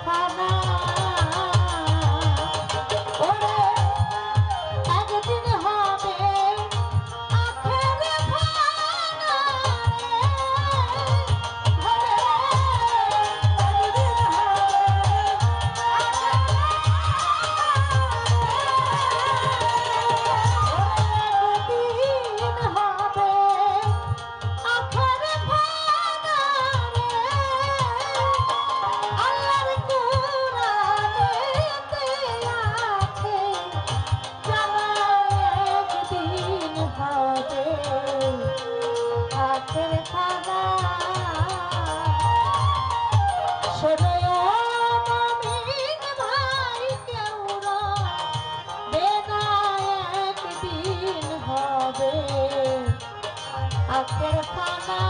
কথা না আকের খানা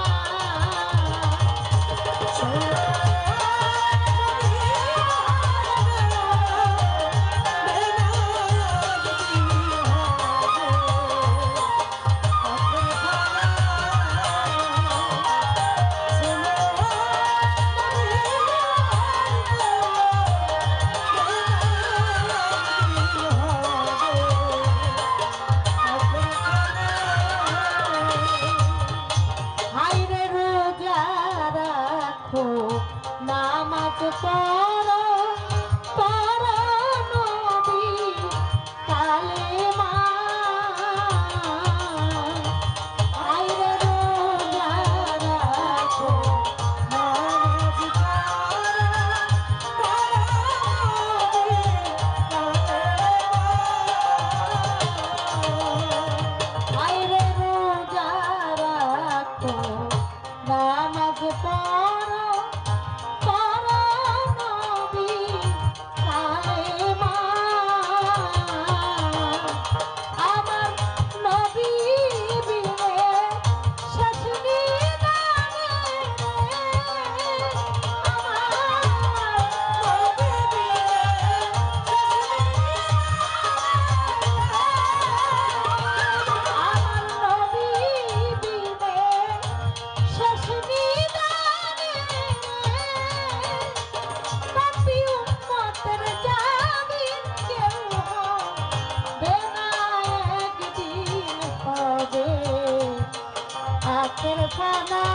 আখের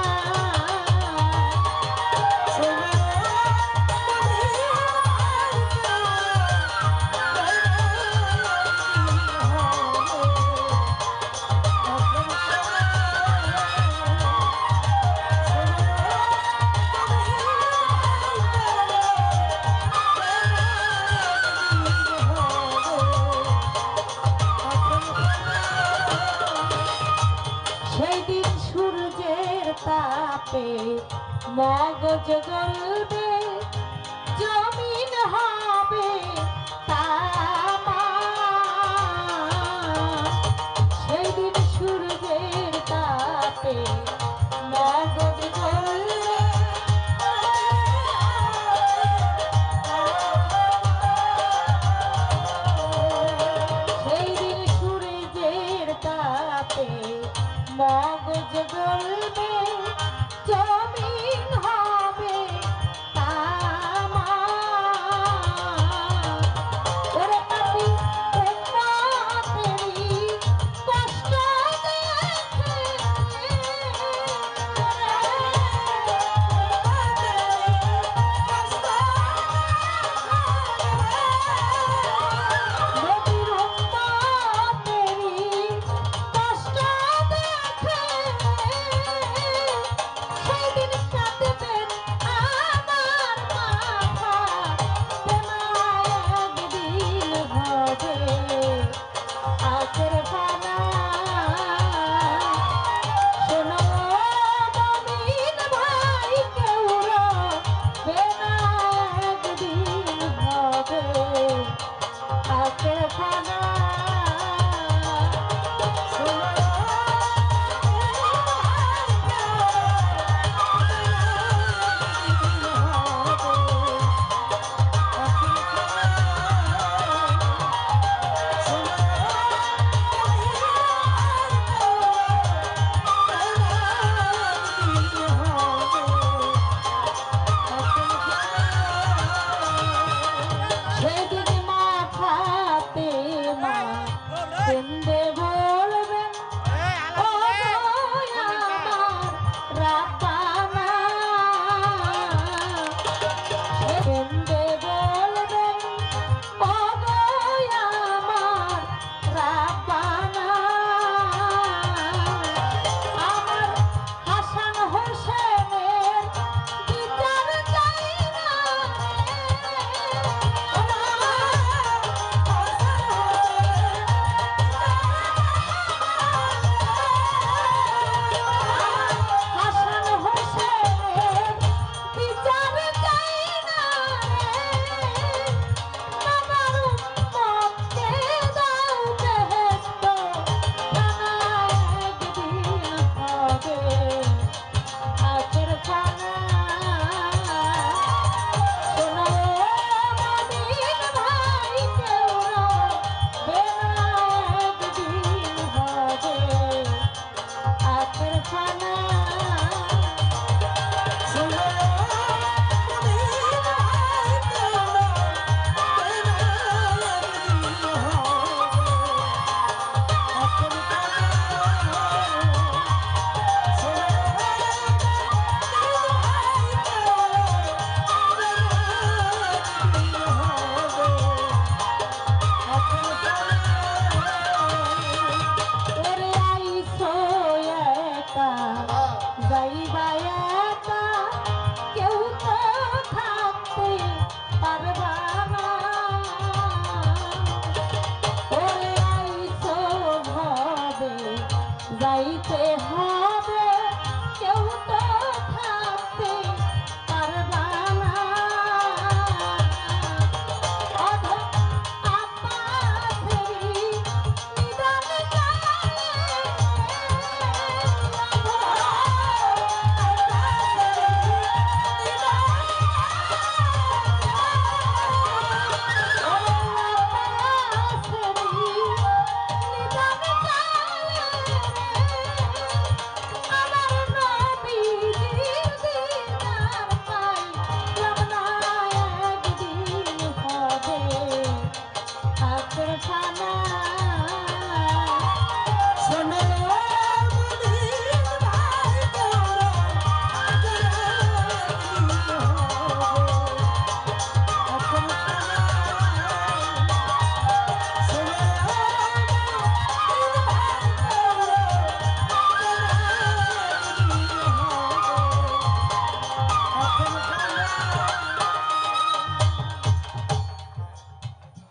মগজ গলবে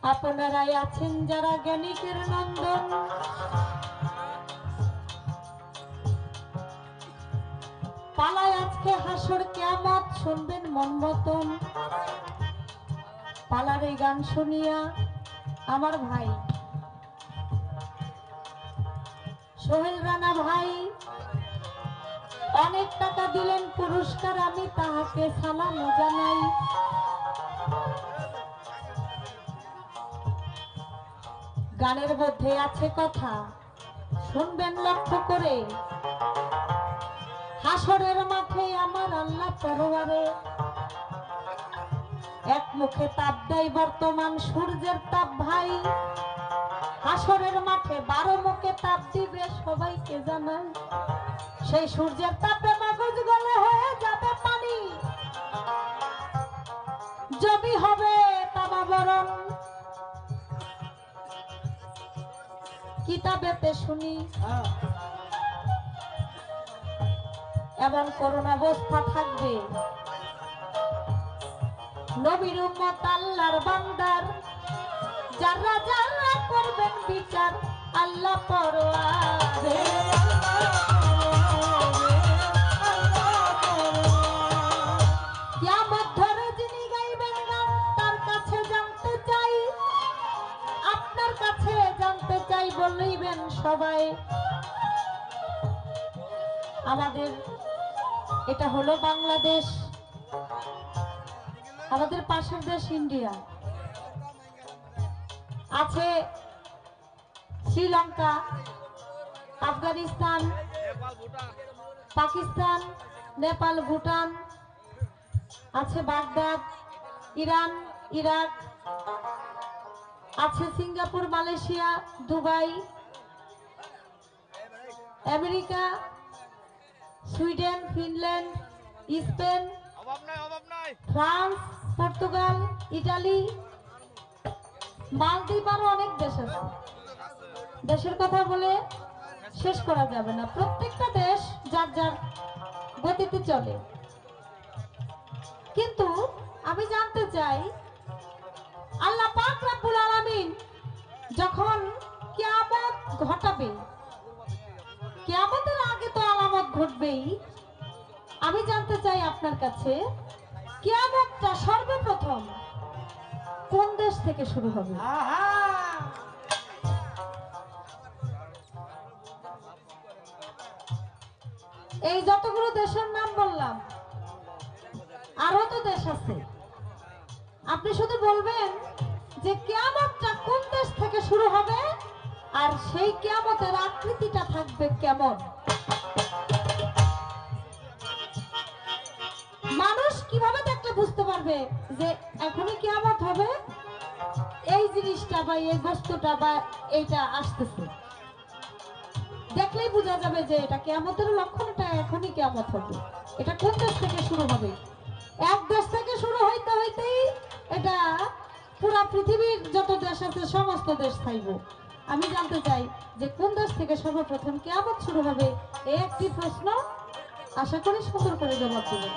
পালায় আছেন যারা জ্ঞানিকের নন্দন। পালায় আজকে হাসর কেমত শুনবেন মন মতন। পালার এই গান শুনিয়া আমার ভাই, সোহেল রানা ভাই, অনেক টাকা দিলেন পুরস্কার, আমি তাহাকে সালাম জানাই। গানের মধ্যে আছে কথা। শুনবেন লক্ষ্য করে। হাসরের মাঠে আমার আল্লাহ পরোয়ারে। এক মুখে তাপ দেয় বর্তমান সূর্যের তাপ ভাই। হাসরের মাঠে বারো মুখে তাপ দিবে সবাইকে জানাই। সেই সূর্যের তাপে মাগজ গলে হয়ে যাবে পানি। যদি হবে তা তামাবরণ কিতাবেতে শুনি। এমন করোনা অবস্থা থাকবে। নবীর উম্মত আল্লাহর বান্দার। যারা যারা করবেন বিচার, আল্লাহ পরোয়ারে সবাই। আমাদের এটা হলো বাংলাদেশ। আমাদের পাশের দেশ ইন্ডিয়া। আছে শ্রীলঙ্কা, আফগানিস্তান, পাকিস্তান, নেপাল, ভুটান, আছে বাগদাদ, ইরান, ইরাক, আছে Singapore, Malaysia, Dubai America Sweden Finland Spain France Portugal Italy মালদ্বীপ আরও অনেক দেশ আছে। দেশের কথা বলে শেষ করা যাবে না। প্রত্যেকটা দেশ যার যার গতিতে চলে। কিন্তু আমি জানতে চাই আল্লাহ পাক রাব্বুল আলামিন যখন কিয়ামত ঘটাবে জানতে চাই আপনার কাছে কিয়ামতটা সর্বপ্রথম কোন দেশ থেকে শুরু হবে? এই যতগুলো দেশের নাম বললাম আরও তো দেশ আছে। আপনি শুধু বলবেন যে কিয়ামতটা কোন দেশ থেকে শুরু হবে আর সেই কিয়ামতের আকৃতিটা থাকবে কেমন? মানুষ কীভাবে দেখলে বুঝতে পারবে যে এখনই কি কিয়ামত হবে? এই জিনিসটা বা এই বস্তুটা বা এইটা আসতেছে। দেখলেই বোঝা যাবে যে এটা কেয়ামতের লক্ষণটা এখনই কেয়ামত হবে। এটা কোন দেশ থেকে শুরু হবে? এক দেশ থেকে শুরু হইতে হইতেই এটা পুরা পৃথিবীর যত দেশ আছে, সমস্ত দেশ থাইব আমি জানতে চাই যে কোন দেশ থেকে সর্বপ্রথম কেয়ামত শুরু হবে? এই একটি প্রশ্ন আশা করি সুন্দর করে জবাব দেবেন।